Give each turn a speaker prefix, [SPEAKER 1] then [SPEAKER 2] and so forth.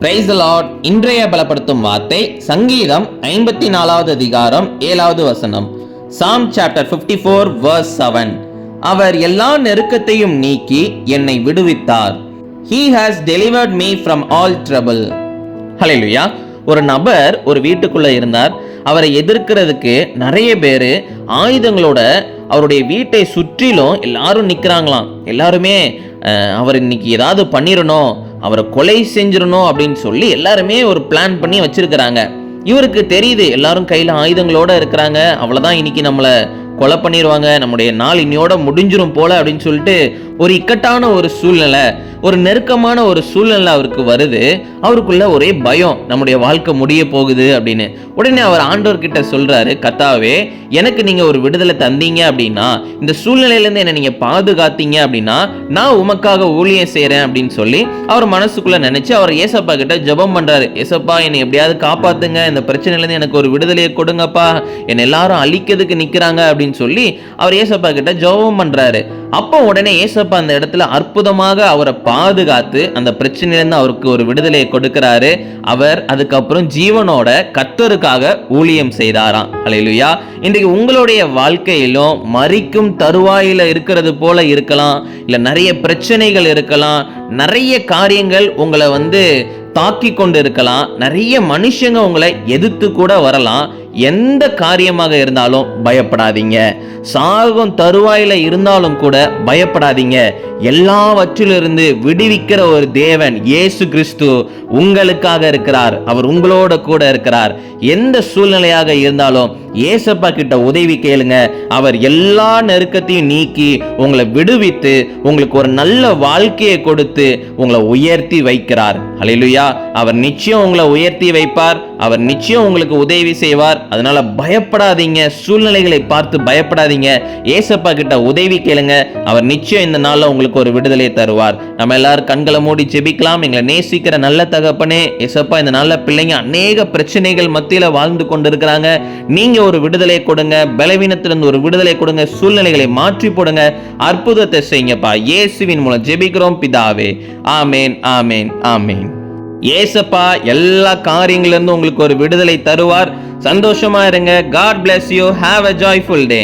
[SPEAKER 1] Price Lord இன்றைய பலப்படுத்தும் வார்த்தை சங்கீதம் ஐம்பத்தி நாலாவது அதிகாரம் ஏழாவது வசனம். Psalm chapter 54 four verse seven அவர் எல்லா நெருக்கத்தையும் நீக்கி என்னை விடுவித்தார். He has delivered me from all trouble ஹalleluya ஒரு நபர் ஒரு வீட்டுக்குள்ளே இருந்தார். அவரை எதிர்க்கிறதுக்கு நிறைய பேர் ஆயுதங்களோட அவருடைய வீட்டை சுற்றிலும் எல்லாரும் நிற்கிறாங்களாம் எல்லாருமே அவர் இன்னைக்கு ஏதாவது பண்ணிடணும். அவரை கொலை செஞ்சிடணும் அப்படின்னு சொல்லி எல்லாருமே ஒரு பிளான் பண்ணி வச்சிருக்கிறாங்க. இவருக்கு தெரியுது எல்லாரும் கையில் ஆயுதங்களோட இருக்கிறாங்க. அவ்வளோதான் இன்னைக்கு நம்மளை கொலை பண்ணிடுவாங்க நம்முடைய நாள் இன்னையோட முடிஞ்சிரும் போல அப்படின்னு சொல்லிட்டு ஒரு இக்கட்டான ஒரு சூழ்நிலை ஒரு நெருக்கமான ஒரு சூழ்நிலை அவருக்கு வருது. அவருக்குள்ள ஒரே பயம் நம்முடைய வாழ்க்கை முடிய போகுது அப்படின்னு. உடனே அவர் ஆண்டோர்கிட்ட சொல்றாரு கத்தாவே எனக்கு நீங்க ஒரு விடுதலை தந்தீங்க அப்படின்னா இந்த சூழ்நிலையிலேருந்து என்னை நீங்க பாதுகாத்தீங்க அப்படின்னா நான் உமக்காக ஊழியம் செய்கிறேன் அப்படின்னு சொல்லி அவர் மனசுக்குள்ள நினைச்சு அவர் ஏசப்பா கிட்ட ஜெபம் பண்றாரு. ஏசப்பா என்னை எப்படியாவது காப்பாத்துங்க இந்த பிரச்சனையிலேருந்து எனக்கு ஒரு விடுதலையை கொடுங்கப்பா. என்னை எல்லாரும் அழிக்கிறதுக்கு நிற்கிறாங்க அப்படின்னு சொல்லி அவர் ஏசப்பா கிட்ட ஜெபம் பண்றாரு. அப்போ உடனே ஏசப்பா அந்த இடத்துல அற்புதமாக அவரை பாதுகாத்து அந்த பிரச்சனையிலேருந்து அவருக்கு ஒரு விடுதலையை கொடுக்கிறாரு. அவர் அதுக்கப்புறம் ஜீவனோட கத்தருக்காக ஊழியம் செய்தாராம். அலையிலுயா இன்றைக்கு உங்களுடைய வாழ்க்கையிலும் மறிக்கும் தருவாயில இருக்கிறது போல இருக்கலாம். இல்லை நிறைய பிரச்சனைகள் இருக்கலாம். நிறைய காரியங்கள் உங்களை வந்து தாக்கி கொண்டு இருக்கலாம் நிறைய மனுஷங்க உங்களை எதிர்த்து கூட வரலாம். எந்த காரியமாக இருந்தாலும் பயப்படாதீங்க. சாகம் தருவாயில இருந்தாலும் கூட பயப்படாதீங்க. எல்லாவற்றிலிருந்து விடுவிக்கிற ஒரு தேவன் இயேசு கிறிஸ்து உங்களுக்காக இருக்கிறார். அவர் உங்களோட கூட இருக்கிறார். எந்த சூழ்நிலையாக இருந்தாலும் ஏசப்பா கிட்ட உதவி கேளுங்க. அவர் எல்லா நெருக்கத்தையும் நீக்கி உங்களை விடுவித்து உங்களுக்கு ஒரு நல்ல வாழ்க்கையை கொடுத்து உங்களை உயர்த்தி வைக்கிறார். இல்லையா அவர் நிச்சயம் உங்களை உயர்த்தி வைப்பார் அவர் நிச்சயம் உங்களுக்கு உதவி செய்வார். அதனால பயப்படாதீங்க சூழ்நிலைகளை பார்த்து பயப்படாதீங்க. ஏசப்பா கிட்ட உதவி கேளுங்க அவர் நிச்சயம் இந்த நாளில் உங்களுக்கு ஒரு விடுதலை தருவார். நம்ம எல்லாரும் கண்களை மூடி ஜெபிக்கலாம் எங்களை நேசிக்கிற நல்ல தகப்பனே. ஏசப்பா இந்த நாளில் பிள்ளைங்க அநேக பிரச்சனைகள் மத்தியில் வாழ்ந்து கொண்டிருக்கிறாங்க. நீங்க ஒரு விடுதலை கொடுங்க பலவீனத்திலிருந்து ஒரு விடுதலை கொடுங்க சூழ்நிலைகளை மாற்றி போடுங்க. அற்புதத்தை செய்யுங்கப்பா. இயேசுவின் மூலம் ஜெபிக்கிறோம் பிதாவே. ஆமேன் ஆமேன் ஆமேன். ஏசப்பா எல்லா காரியங்களிலிருந்து உங்களுக்கு ஒரு விடுதலை தருவார். சந்தோஷமா இருங்க. God bless you have a joyful day